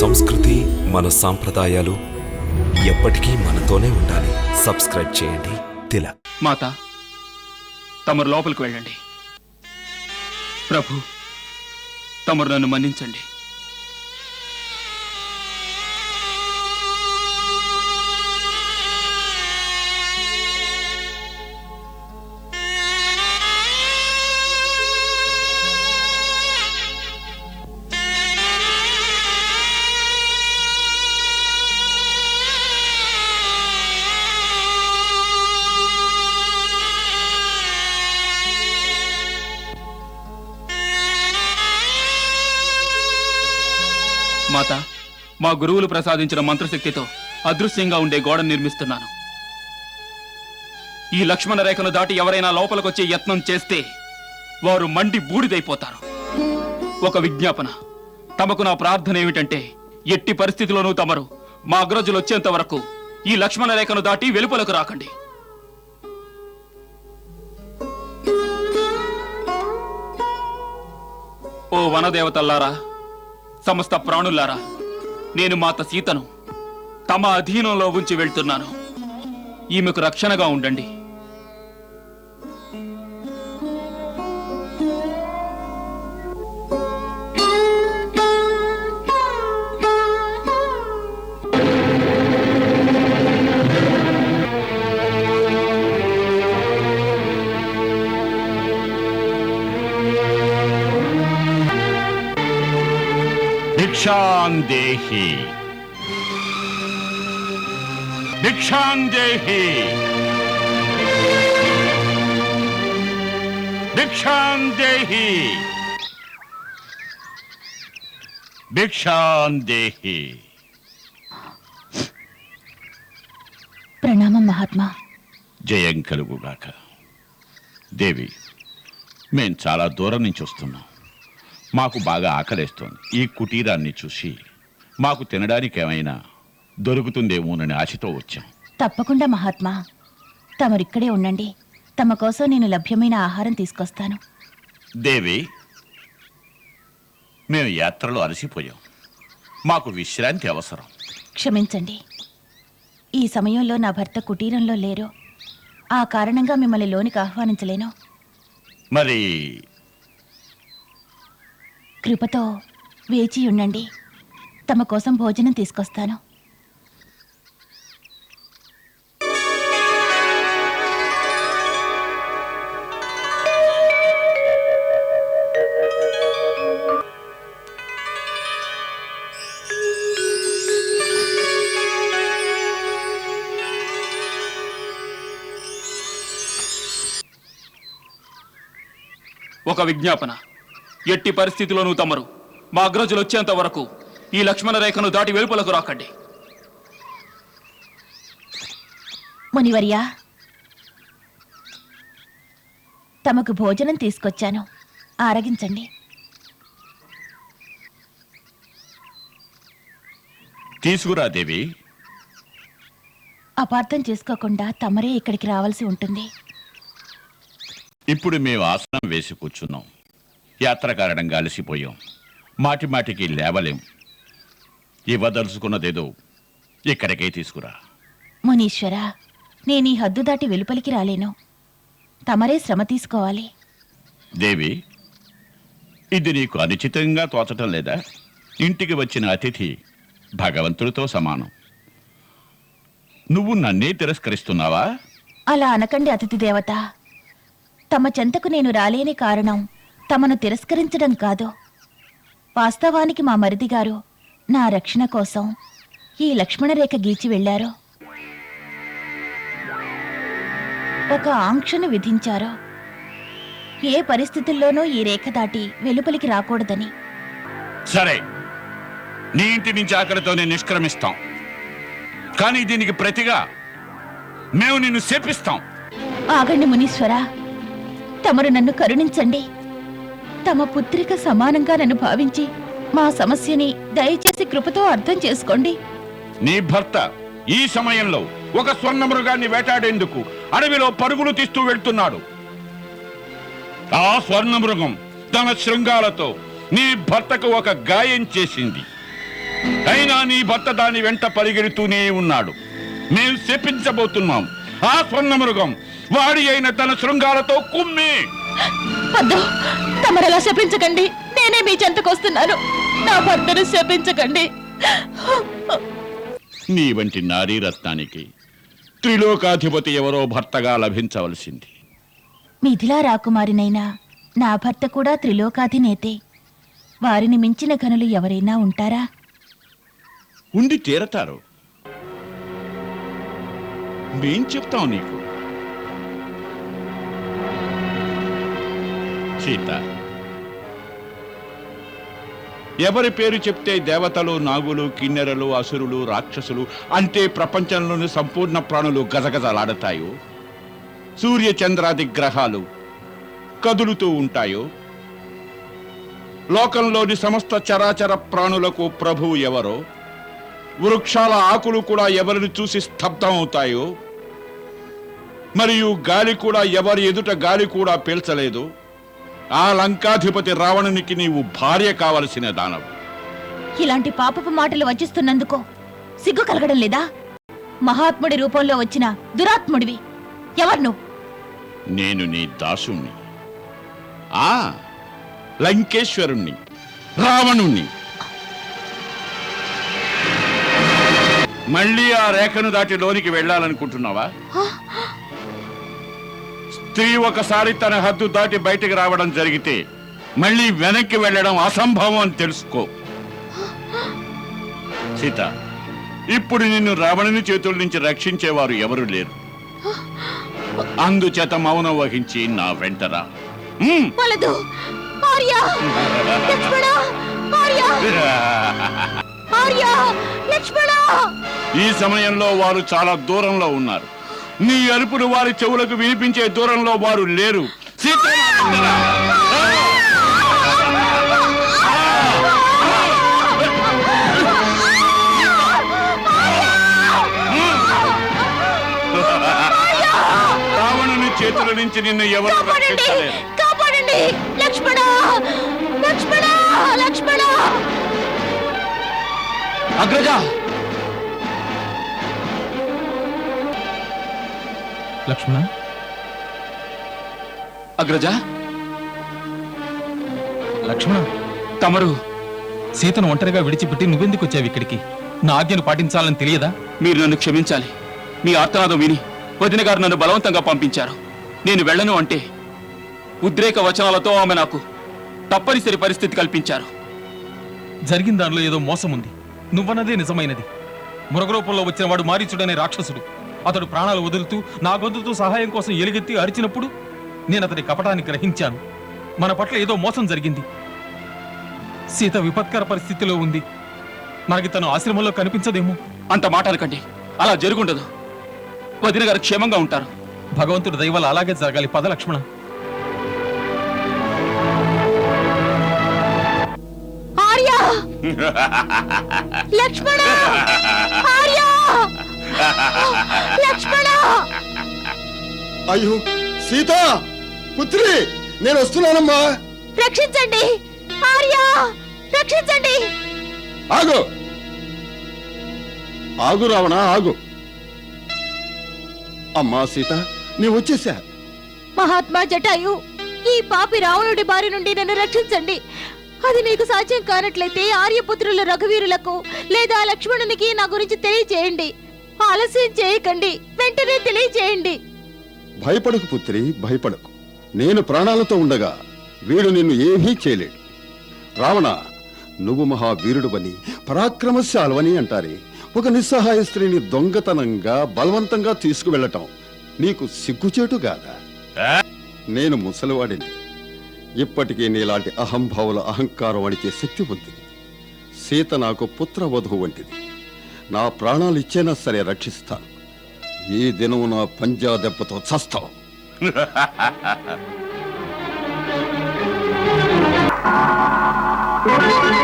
సంస్కృతి మన సాంప్రదాయాలు ఎప్పటికీ మనతోనే ఉండాలి. సబ్స్క్రైబ్ చేయండి. తిల. మాత తమరు లోపలికి వెళ్ళండి. ప్రభు తమరు నన్ను మన్నించండి. మాత మా గురువులు ప్రసాదించిన మంత్రశక్తితో అదృశ్యంగా ఉండే గోడను నిర్మిస్తున్నాను. ఈ లక్ష్మణ రేఖను దాటి ఎవరైనా లోపలికొచ్చే యత్నం చేస్తే వారు మండి బూడిదైపోతారు. ఒక విజ్ఞాపన తమకు నా ప్రార్థన ఏమిటంటే ఎట్టి పరిస్థితిలోనూ తమరు మా అగ్రజులు వచ్చేంత వరకు ఈ లక్ష్మణ రేఖను దాటి వెలుపలకు రాకండి. ఓ వనదేవతల్లారా సమస్త ప్రాణులారా నేను మాత సీతను తమ అధీనంలో ఉంచి వెళ్తున్నాను. ఈమెకు రక్షణగా ఉండండి. భిక్షాం దేహి। భిక్షాం దేహి। భిక్షాం దేహి। భిక్షాం దేహి। ప్రణామం మహాత్మా। జయం కలుగుగాక దేవి మేం చాలా దూరం నుంచి వస్తున్నాం। మాకు బాగా ఆకలేస్తోంది. ఈ కుటీరాన్ని చూసి మాకు తినడానికి ఏమైనా దొరుకుతుందేమోనని ఆశతో వచ్చాం. తప్పకుండా మహాత్మా. తమరిక్కడే ఉండండి. తమ కోసం నేను లభ్యమైన ఆహారం తీసుకొస్తాను. దేవి మేము యాత్రలో అలసిపోయాం. మాకు విశ్రాంతి అవసరం. క్షమించండి. ఈ సమయంలో నా భర్త కుటీరంలో లేరు. ఆ కారణంగా మిమ్మల్ని లోనికి ఆహ్వానించలేను. మరి కృపతో వేచి ఉండండి. తమ కోసం భోజనం తీసుకొస్తాను. ఒక విజ్ఞాపన. ఎట్టి పరిస్థితిలోనూ తమరు. మా అగ్రజులు వచ్చేంత వరకు ఈ లక్ష్మణ రేఖను దాటి వెలుపలకు రాకండి. మునివర్యా తమకు భోజనం తీసుకొచ్చాను. ఆరగించండి. తీసుకురా దేవి. అపార్థం చేసుకోకుండా తమరే ఇక్కడికి రావాల్సి ఉంటుంది. ఇప్పుడు మేము ఆసనం వేసి కూర్చున్నాం. యాత్ర కారణంగా అలసిపోయాం. మాటి మాటికి లేవలేం. ఇవ్వదలుచుకున్నదేదో ఇక్కడికే తీసుకురా. మునీశ్వర నేను ఈ హద్దు దాటి వెలుపలికి రాలేను. తమరే శ్రమ తీసుకోవాలి. దేవి ఇది నీకు అనుచితంగా తోచటం లేదా? ఇంటికి వచ్చిన అతిథి భగవంతుడితో సమానం. నువ్వు నన్నే తిరస్కరిస్తున్నావా? అలా అనకండి అతిథి దేవత. తమ చెంతకు నేను రాలేని కారణం తమను తిరస్కరించడం కాదు. వాస్తవానికి మా మరిది గారు నా రక్షణ కోసం ఈ లక్ష్మణరేఖ గీచి వెళ్ళారు ఒక ఆంక్షను విధించారు. ఏ పరిస్థితుల్లోనూ ఈ రేఖ దాటి వెలుపలికి రాకూడదని. సరే. నీ ఇంటి నుంచి ఆకలితోనే నిష్క్రమిస్తాం. కానీ దీనికి ప్రతిగా మేము నిన్ను శపిస్తాం. ఆగండి మునీశ్వర. తమరు నన్ను కరుణించండి. తమ పుత్రిక సమానంగా నన్ను భావించి మా సమస్యని దయచేసి కృపతో అర్థం చేసుకోండి. నీ భర్త ఈ సమయంలో ఒక స్వర్ణ మృగాన్ని వేటాడేందుకు అడవిలో పరుగులు తీస్తూ వెళ్తున్నాడు. ఆ స్వర్ణ మృగం తన శృంగాలతో నీ భర్తకు ఒక గాయం చేసింది. అయినా నీ భర్త దాని వెంట పరిగెడుతూనే ఉన్నాడు. మేము శపించబోతున్నాం. ఆ స్వర్ణ మృగం వాడి అయిన తన శృంగాలతో కుమ్మి. వద్దు. తమరలా శపించకండి? నేనే మీ చెంతకొస్తున్నాను నా భర్తను శపించకండి. నీ వంటి నారీ రత్నానికి త్రిలోకాధిపతి ఎవరో భర్తగా లభించవలసింది. మిథిలా రాకుమారినైనా నా భర్త కూడా త్రిలోకాధినేతే. వారిని మించిన గనులు ఎవరైనా ఉంటారా? ఉండి తీరతారు. మేం చెప్తాం నీకు. సీత. ఎవరి పేరు చెప్తే దేవతలు నాగులు కిన్నెరలు అసురులు రాక్షసులు అంటే ప్రపంచంలోని సంపూర్ణ ప్రాణులు గజగజలాడతాయో? సూర్య చంద్రాది గ్రహాలు కదులుతూ ఉంటాయో? లోకంలోని సమస్త చరాచర ప్రాణులకు ప్రభువు ఎవరో? వృక్షాల ఆకులు కూడా ఎవరిని చూసి స్తబ్దమవుతాయో మరియు గాలి కూడా ఎవరి ఎదుట గాలి కూడా పీల్చలేదు? ఆ లంకాధిపతి రావణునికి నీవు భార్య కావలసిన దానవు. ఇలాంటి పాపపు మాటలు వచిస్తున్నందుకు సిగ్గు కలగడం లేదా? మహాత్ముడి రూపంలో వచ్చిన దురాత్ముడివి. ఎవరు నువ్వు? నేను నీ దాసుణ్ణి. ఆ లంకేశ్వరుణ్ణి రావణుణ్ణి. మళ్ళీ ఆ రేఖను దాటి లోనికి వెళ్ళాలనుకుంటున్నావా? స్త్రీ ఒకసారి తన హద్దు దాటి బయటకు రావడం జరిగితే మళ్ళీ వెనక్కి వెళ్ళడం అసంభవం అని తెలుసుకో. సీత ఇప్పుడు నిన్ను రావణుని చేతుల నుంచి రక్షించేవారు ఎవరు లేరు. అందుచేత మౌనం వహించి నా వెంటరా ఈ సమయంలో వారు చాలా దూరంలో ఉన్నారు. నీ అరుపులు వారి చెవులకు వినిపించే దూరంలో వారు లేరు. రావణుని చేతుల నుంచి నిన్ను ఎవరు రక్షించలేరు. లక్ష్మణ! లక్ష్మణ? అగ్రజ? లక్ష్మణ? తమరు? సీతను ఒంటరిగా విడిచిపెట్టి నువ్వెందుకు వచ్చావు ఇక్కడికి? నా ఆజ్ఞను పాటించాలని తెలియదా? మీరు నన్ను క్షమించాలి. మీ ఆర్తనాదం విని వదిన గారు నన్ను బలవంతంగా పంపించారు. నేను వెళ్ళను అంటే ఉద్రేక వచనాలతో ఆమె నాకు తప్పనిసరి పరిస్థితి కల్పించారు. జరిగిన దానిలో ఏదో మోసం ఉంది నువ్వన్నదే నిజమైనది. మృగరూపంలో వచ్చిన వాడు మారీచుడనే రాక్షసుడు. అతడు ప్రాణాలు వదులుతూ నా గొంతుతో సహాయం కోసం ఎలుగెత్తి అరిచినప్పుడు నేను అతడి కపటాన్ని గ్రహించాను. మన పట్ల ఏదో మోసం జరిగింది. సీత విపత్కర పరిస్థితిలో ఉంది. మనకి తను ఆశ్రమంలో కనిపించదేమో? అంత మాట అనకండి అలా జరుగుండదు. వదిన గారు క్షేమంగా ఉంటారు. భగవంతుడి దయవల్ల అలాగే జరగాలి. పద లక్ష్మణ. ఆర్య! లక్ష్మణ! ఆర్య! లక్ష్మణ! అయ్యో సీత పుత్రి నేను వస్తున్నానమ్మా. రక్షించండి! ఆర్య రక్షించండి! ఆగు! ఆగు రావణ ఆగు. అమ్మా సీత నీ వచ్చేసా. మహాత్మా జటాయు ఈ పాపి రావణుడి బారి నుండి నన్ను రక్షించండి. అది మీకు సాధ్యం కానట్లయితే ఆర్యపుత్రుల రఘువీరులకు లేదా లక్ష్మణునికి నా గురించి తెలియజేయండి. ఆలస్యం చేయకండి. వెంటనే తెలియజేయండి. భయపడకు పుత్రి భయపడకు. నేను ప్రాణాలతో ఉండగా వీడు నిన్ను ఏమీ చేయలేడు. రావణ నువ్వు మహావీరుడువని పరాక్రమశాలువని అంటారే. ఒక నిస్సహాయ స్త్రీని దొంగతనంగా బలవంతంగా తీసుకువెళ్ళటం నీకు సిగ్గుచేటు గాదా? నేను ముసలివాడిని. ఇప్పటికీ నీలాంటి అహంభావుల అహంకారం అడిచే శక్తి ఉంది. సీత నాకు పుత్రవధువు వంటిది. నా ప్రాణాలు ఇచ్చేనా సరే రక్షిస్తాను ఈ దినం నా పంజా దెబ్బతో చస్తావు.